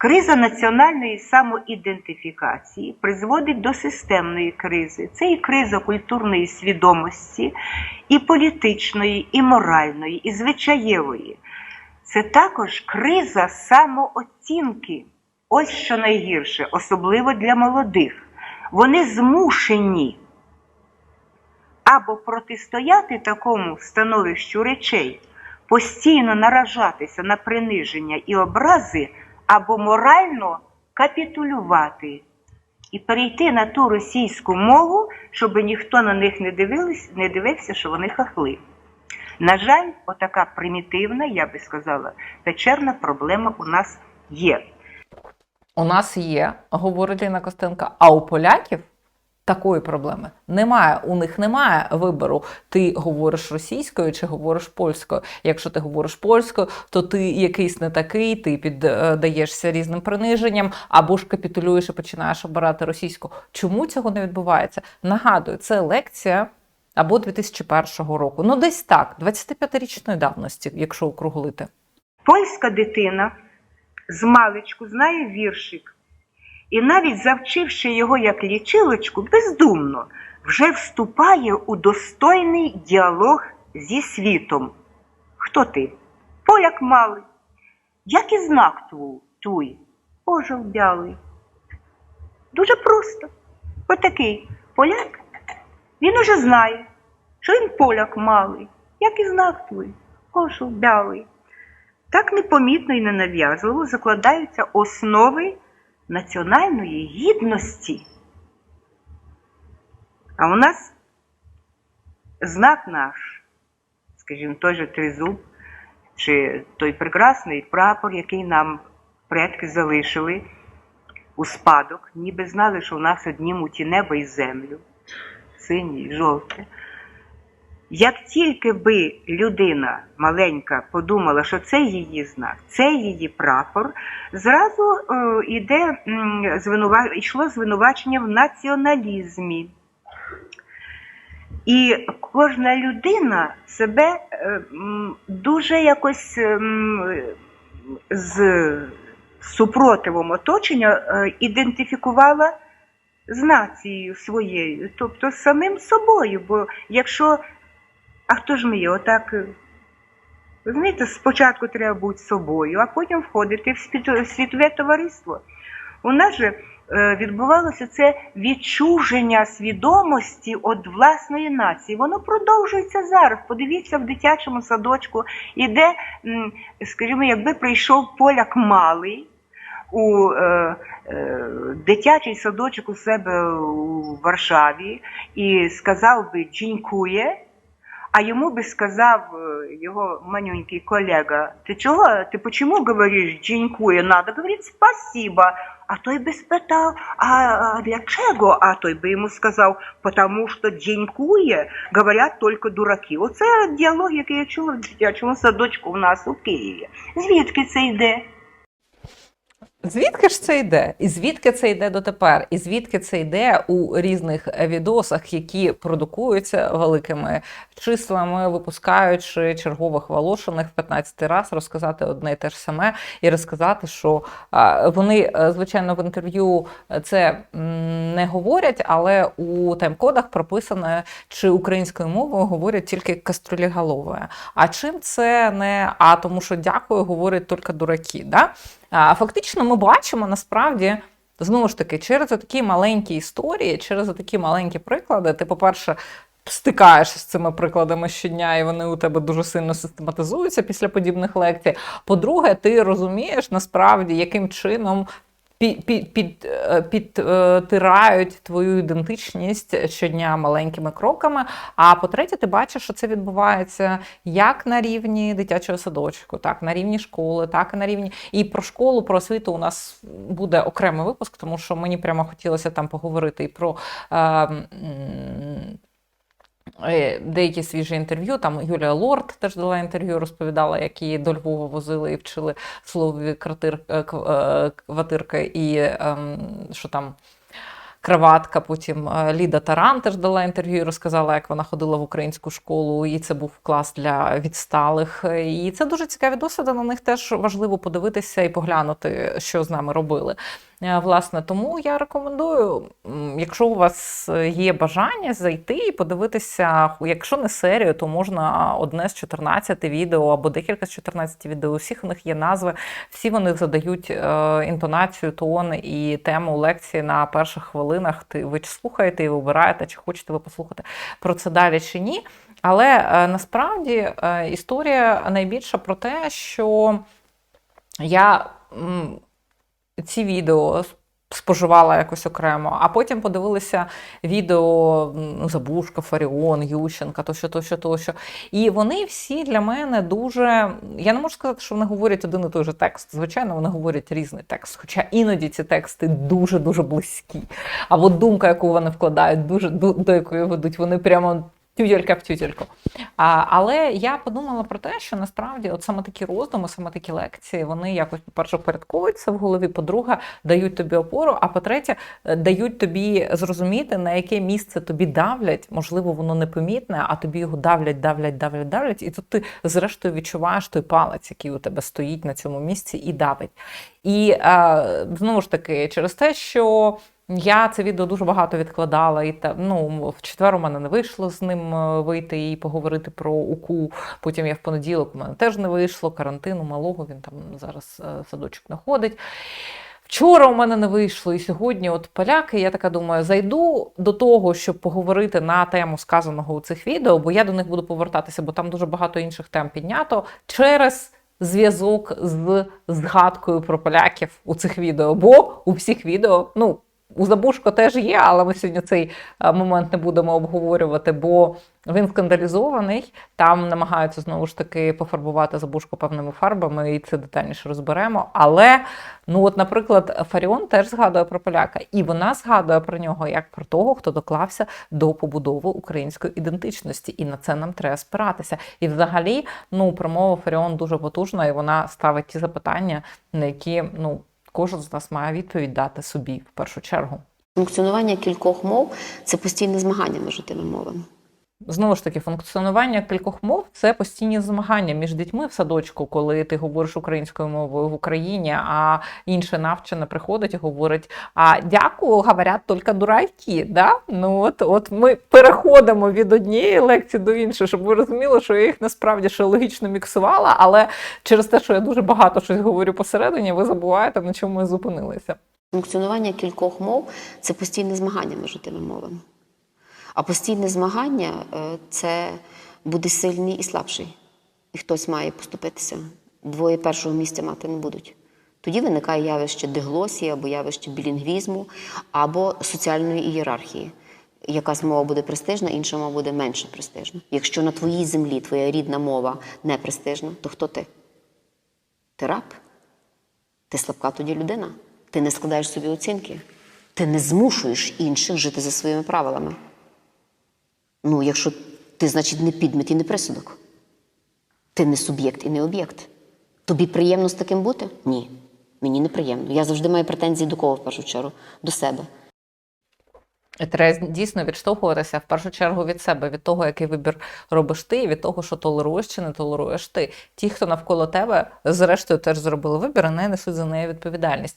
Криза національної самоідентифікації призводить до системної кризи. Це і криза культурної свідомості, і політичної, і моральної, і звичаєвої. Це також криза самооцінки. Ось що найгірше, особливо для молодих. Вони змушені або протистояти такому становищу речей, постійно наражатися на приниження і образи, або морально капітулювати і перейти на ту російську мову, щоб ніхто на них не, дивились, не дивився, що вони хахли. На жаль, отака примітивна, я би сказала, печерна проблема у нас є. У нас є, говорить Ліна Костенка, а у поляків такої проблеми немає. У них немає вибору. Ти говориш російською чи говориш польською. Якщо ти говориш польською, то ти якийсь не такий, ти піддаєшся різним приниженням, або ж капітулюєш і починаєш обирати російську. Чому цього не відбувається? Нагадую, це лекція. Або 2001 року, ну десь так, 25-річної давності, якщо округлити. Польська дитина з маличку знає віршик, і навіть завчивши його як лічилочку, бездумно вже вступає у достойний діалог зі світом. Хто ти? Поляк малий. Як і знак твій? Ожил бялий. Дуже просто. Отакий поляк, він уже знає, що він поляк малий, як і знак твій, ожил бялий. Так непомітно і ненав'язливо закладаються основи національної гідності. А у нас знак наш, скажімо, той же тризуб, чи той прекрасний прапор, який нам предки залишили у спадок, ніби знали, що у нас одні муті небо і землю, синє і жовте. Як тільки би людина маленька подумала, що це її знак, це її прапор, зразу е, іде, звинува... йшло звинувачення в націоналізмі. І кожна людина себе е, дуже якось ем, з супротивом оточення е, ідентифікувала з нацією своєю, тобто з самим собою. Бо якщо а хто ж ми? Отак, е, ви знаєте, спочатку треба бути собою, а потім входити в світове товариство. У нас же е, відбувалося це відчуження свідомості від власної нації. Воно продовжується зараз. Подивіться в дитячому садочку, іде, скажімо, якби прийшов поляк малий у е, е, дитячий садочок у себе у Варшаві і сказав би «Дзінькує», а йому би сказав е, його манюнький колега, ти чого, ти почему говориш «дзінькує»? Надо говорити «спасибо». А той би спитав, а, а для чого? А той би йому сказав, потому що «дзінькує» говорять тільки дураки. Оце діалог, який я чула в дитячому садочку у нас у Києві. Звідки це йде? Звідки ж це йде? І звідки це йде дотепер? І звідки це йде у різних відосах, які продукуються великими числами, випускаючи чергових волошених в 15 раз, розказати одне і те ж саме, і розказати, що вони, е, звичайно, в інтерв'ю це не говорять, але у тайм-кодах прописано, чи українською мовою говорять тільки каструліголове. А чим це не а тому, що дякую, говорять тільки дураки. Да? А фактично, ми бачимо насправді. Знову ж таки, через такі маленькі історії, через такі маленькі приклади, ти, по-перше, стикаєшся з цими прикладами щодня, і вони у тебе дуже сильно систематизуються після подібних лекцій. По-друге, ти розумієш насправді, яким чином під, під, під, е, підтирають твою ідентичність щодня маленькими кроками. А по-третє, ти бачиш, що це відбувається як на рівні дитячого садочку, так на рівні школи, так і на рівні. І про школу, про освіту у нас буде окремий випуск, тому що мені прямо хотілося там поговорити і про. Е, Деякі свіжі інтерв'ю, там Юлія Лорд теж дала інтерв'ю, розповідала, як її до Львова возили і вчили квартир, е, е, квартирка і ем, що там краватка. Потім е, Ліда Таран теж дала інтерв'ю і розказала, як вона ходила в українську школу, і це був клас для відсталих. І це дуже цікаві досвіди. На них теж важливо подивитися і поглянути, що з нами робили. Е, Власне, тому я рекомендую, якщо у вас є бажання зайти і подивитися, якщо не серію, то можна одне з 14 відео або декілька з 14 відео. У всіх у них є назви, всі вони задають е, інтонацію, тон і тему лекції на перших хвилинах. Ви слухаєте і вибираєте, чи хочете ви послухати про це далі чи ні. Але е, насправді е, історія найбільша про те, що я ці відео споживала якось окремо, а потім подивилися відео м, Забушка, Фаріон, Ющенка, тощо, тощо, тощо. І вони всі для мене дуже. Я не можу сказати, що вони говорять один і той же текст. Звичайно, вони говорять різний текст. Хоча іноді ці тексти дуже-дуже близькі. Або думка, яку вони вкладають, дуже до якої ведуть, вони прямо. Тютелька в тютельку. А, але я подумала про те, що насправді от саме такі роздуми, саме такі лекції, вони якось, по-перше, впорядковуються в голові, по-друге, дають тобі опору, а по-третє, е, дають тобі зрозуміти, на яке місце тобі давлять. Можливо, воно непомітне, а тобі його давлять, давлять, давлять, давлять. І тут ти, зрештою, відчуваєш той палець, який у тебе стоїть на цьому місці, і давить. І е, знову ж таки, через те, що. Я це відео дуже багато відкладала, і та ну в четвер у мене не вийшло з ним е, вийти і поговорити про УКУ. Потім я в понеділок у мене теж не вийшло. Карантину малого він там зараз е, садочок не ходить. Вчора у мене не вийшло, і сьогодні, от поляки, я така думаю, зайду до того, щоб поговорити на тему сказаного у цих відео, бо я до них буду повертатися, бо там дуже багато інших тем піднято через зв'язок з згадкою про поляків у цих відео. Бо у всіх відео, ну. У Забушко теж є, але ми сьогодні цей е, момент не будемо обговорювати, бо він скандалізований. Там намагаються знову ж таки пофарбувати Забушко певними фарбами, і це детальніше розберемо. Але, ну от, наприклад, Фаріон теж згадує про поляка, і вона згадує про нього як про того, хто доклався до побудови української ідентичності, і на це нам треба спиратися. І взагалі, ну промова Фаріон дуже потужна, і вона ставить ті запитання, на які ну. Кожен з нас має відповідь дати собі в першу чергу. Функціонування кількох мов це постійне змагання між тими мовами. Знову ж таки, функціонування кількох мов це постійні змагання між дітьми в садочку, коли ти говориш українською мовою в Україні, а інше навчене приходить і говорить: а дякую, говорять тільки дураки. Да? Ну от, от ми переходимо від однієї лекції до іншої, щоб ви розуміли, що я їх насправді ще логічно міксувала, але через те, що я дуже багато щось говорю посередині, ви забуваєте, на чому ми зупинилися. Функціонування кількох мов це постійне змагання між тими мовами. А постійне змагання е, це буде сильний і слабший. І хтось має поступитися. Двоє першого місця мати не будуть. Тоді виникає явище диглосії або явище білінгвізму, або соціальної ієрархії. Якась мова буде престижна, інша мова буде менше престижна. Якщо на твоїй землі твоя рідна мова не престижна, то хто ти? Ти раб? Ти слабка тоді людина. Ти не складаєш собі оцінки. Ти не змушуєш інших жити за своїми правилами. Ну, якщо ти, значить, не підмет і не присудок. Ти не суб'єкт і не об'єкт. Тобі приємно з таким бути? Ні. Мені не приємно. Я завжди маю претензії до кого в першу чергу? До себе. Треба дійсно відштовхуватися в першу чергу від себе, від того, який вибір робиш ти, і від того, що толеруєш чи не толеруєш ти. Ті, хто навколо тебе, зрештою, теж зробили вибір, і не несуть за неї відповідальність.